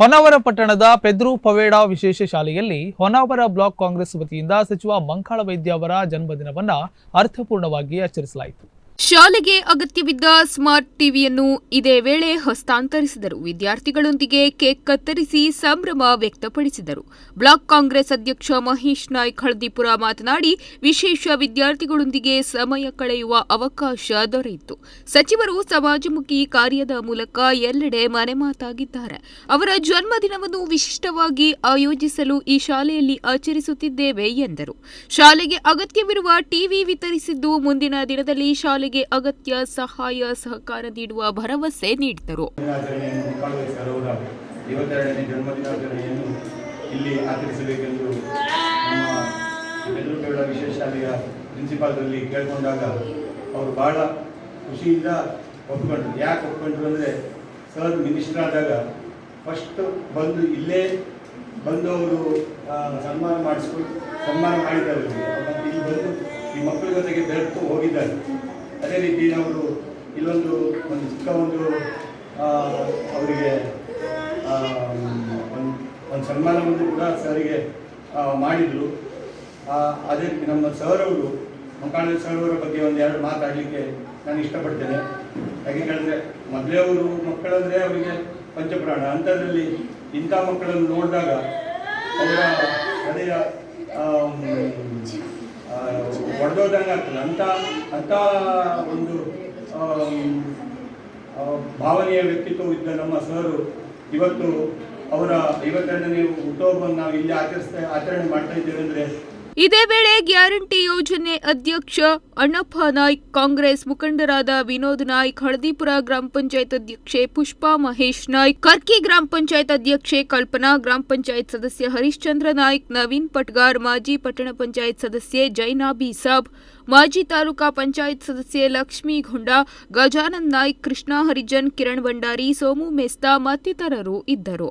ಹೊನ್ನಾವರ ಪಟ್ಟಣದ ಪೆದ್ರು ಪವೇಡ ವಿಶೇಷ ಶಾಲೆಯಲ್ಲಿ ಹೊನ್ನಾವರ ಬ್ಲಾಕ್ ಕಾಂಗ್ರೆಸ್ ವತಿಯಿಂದ ಸಚಿವ ಮಂಕಾಳ ವೈದ್ಯ ಅವರ ಜನ್ಮದಿನವನ್ನು ಅರ್ಥಪೂರ್ಣವಾಗಿ ಆಚರಿಸಲಾಯಿತು. ಶಾಲೆಗೆ ಅಗತ್ಯವಿದ್ದ ಸ್ಮಾರ್ಟ್ ಟಿವಿಯನ್ನು ಇದೇ ವೇಳೆ ಹಸ್ತಾಂತರಿಸಿದರು. ವಿದ್ಯಾರ್ಥಿಗಳೊಂದಿಗೆ ಕೇಕ್ ಕತ್ತರಿಸಿ ಸಂಭ್ರಮ ವ್ಯಕ್ತಪಡಿಸಿದರು. ಬ್ಲಾಕ್ ಕಾಂಗ್ರೆಸ್ ಅಧ್ಯಕ್ಷ ಮಹೇಶ್ ನಾಯ್ಕ್ ಹಳದಿಪುರ ಮಾತನಾಡಿ, ವಿಶೇಷ ವಿದ್ಯಾರ್ಥಿಗಳೊಂದಿಗೆ ಸಮಯ ಕಳೆಯುವ ಅವಕಾಶ ದೊರೆಯಿತು. ಸಚಿವರು ಸಮಾಜಮುಖಿ ಕಾರ್ಯದ ಮೂಲಕ ಎಲ್ಲೆಡೆ ಮನೆ ಮಾತಾಗಿದ್ದಾರೆ. ಅವರ ಜನ್ಮದಿನವನ್ನು ವಿಶಿಷ್ಟವಾಗಿ ಆಯೋಜಿಸಲು ಈ ಶಾಲೆಯಲ್ಲಿ ಆಚರಿಸುತ್ತಿದ್ದೇವೆ ಎಂದರು. ಶಾಲೆಗೆ ಅಗತ್ಯವಿರುವ ಟಿವಿ ವಿತರಿಸಿದ್ದು ಮುಂದಿನ ದಿನದಲ್ಲಿ ಶಾಲೆಗೆ ಅಗತ್ಯ ಸಹಾಯ ಸಹಕಾರ ನೀಡುವ ಭರವಸೆ ನೀಡಿದರು. ಐವತ್ತೆರಡನೇ ಜನ್ಮದಿನಾಚರಣೆಯನ್ನು ಇಲ್ಲಿ ಆಚರಿಸಬೇಕೆಂದು ಬೆಂಗಳೂರು ವಿಶೇಷ ಶಾಲೆಯ ಪ್ರಿನ್ಸಿಪಾಲ್ರಲ್ಲಿ ಕೇಳಿಕೊಂಡಾಗ ಅವರು ಬಹಳ ಖುಷಿಯಿಂದ ಒಪ್ಕೊಂಡ್ರು ಯಾಕೆ ಒಪ್ಕೊಂಡ್ರು ಅಂದರೆ ಸರ್ ಮಿನಿಸ್ಟರ್ ಆದಾಗ ಫಸ್ಟ್ ಬಂದು ಇಲ್ಲೇ ಬಂದು ಅವರು ಸನ್ಮಾನ ಮಾಡಿಸ್ಕೊಂಡು ಸನ್ಮಾನ ಮಾಡಿದ್ದಾರೆ ಅವ್ರಿಗೆ. ಮತ್ತು ಇಲ್ಲಿ ಬಂದು ಈ ಮಕ್ಕಳ ಜೊತೆಗೆ ಬೆರೆತು ಹೋಗಿದ್ದಾರೆ. ಅದೇ ರೀತಿ ಅವರು ಇಲ್ಲೊಂದು ಒಂದು ಚಿಕ್ಕ ಒಂದು ಅವರಿಗೆ ಒಂದು ಒಂದು ಸನ್ಮಾನವನ್ನು ಕೂಡ ಸರಿಗೆ ಮಾಡಿದರು. ಅದೇ ರೀತಿ ನಮ್ಮ ಸರವರು ಅವರು ಸರವರ ಬಗ್ಗೆ ಒಂದು ಎರಡು ಮಾತಾಡಲಿಕ್ಕೆ ನಾನು ಇಷ್ಟಪಡ್ತೇನೆ. ಯಾಕೆ ಹೇಳಿದ್ರೆ, ಮೊದಲೇ ಅವರು ಮಕ್ಕಳಂದರೆ ಅವರಿಗೆ ಪಂಚಪ್ರಾಣ. ಅಂಥದ್ರಲ್ಲಿ ಇಂಥ ಮಕ್ಕಳನ್ನು ನೋಡಿದಾಗ ಅವರ ಹೃದಯ ಒಡೆದೋದಂಗೆ ಆಗ್ತದೆ. ಅಂಥ ಅಂಥ ಒಂದು ಭಾವನೆಯ ವ್ಯಕ್ತಿತ್ವ ಇದ್ದ ನಮ್ಮ ಸರು ಇವತ್ತು ಅವರ ಐವತ್ತೆರಡನೇ ಹುಟ್ಟುಹಬ್ಬವನ್ನು ನಾವು ಇಲ್ಲಿ ಆಚರಿಸ್ತಾ, ಆಚರಣೆ ಮಾಡ್ತಾ ಇದ್ದೇವೆ ಅಂದರೆ ಇದೇ ವೇಳೆ ಗ್ಯಾರಂಟಿ ಯೋಜನೆ ಅಧ್ಯಕ್ಷ ಅಣ್ಣಪ್ಪ ನಾಯ್ಕ್, ಕಾಂಗ್ರೆಸ್ ಮುಖಂಡರಾದ ವಿನೋದ್ ನಾಯ್ಕ್, ಹಳದಿಪುರ ಗ್ರಾಮ ಪಂಚಾಯತ್ ಅಧ್ಯಕ್ಷೆ ಪುಷ್ಪಾ ಮಹೇಶ್ ನಾಯ್ಕ್, ಕರ್ಕಿ ಗ್ರಾಮ ಪಂಚಾಯತ್ ಅಧ್ಯಕ್ಷೆ ಕಲ್ಪನಾ ಗ್ರಾಮ ಪಂಚಾಯತ್ ಸದಸ್ಯ ಹರಿಶ್ಚಂದ್ರ ನಾಯ್ಕ್, ನವೀನ್ ಪಟ್ಗಾರ್, ಮಾಜಿ ಪಟ್ಟಣ ಪಂಚಾಯತ್ ಸದಸ್ಯೆ ಜೈನಾಬಿ ಸಾಬ್ ಮಾಜಿ ತಾಲೂಕಾ ಪಂಚಾಯತ್ ಸದಸ್ಯೆ ಲಕ್ಷ್ಮೀ ಗುಂಡ ಗಜಾನಂದ್ ನಾಯ್ಕ್, ಕೃಷ್ಣ ಹರಿಜನ್, ಕಿರಣ್ ಭಂಡಾರಿ, ಸೋಮು ಮೆಸ್ತಾ ಮತ್ತಿತರರು ಇದ್ದರು.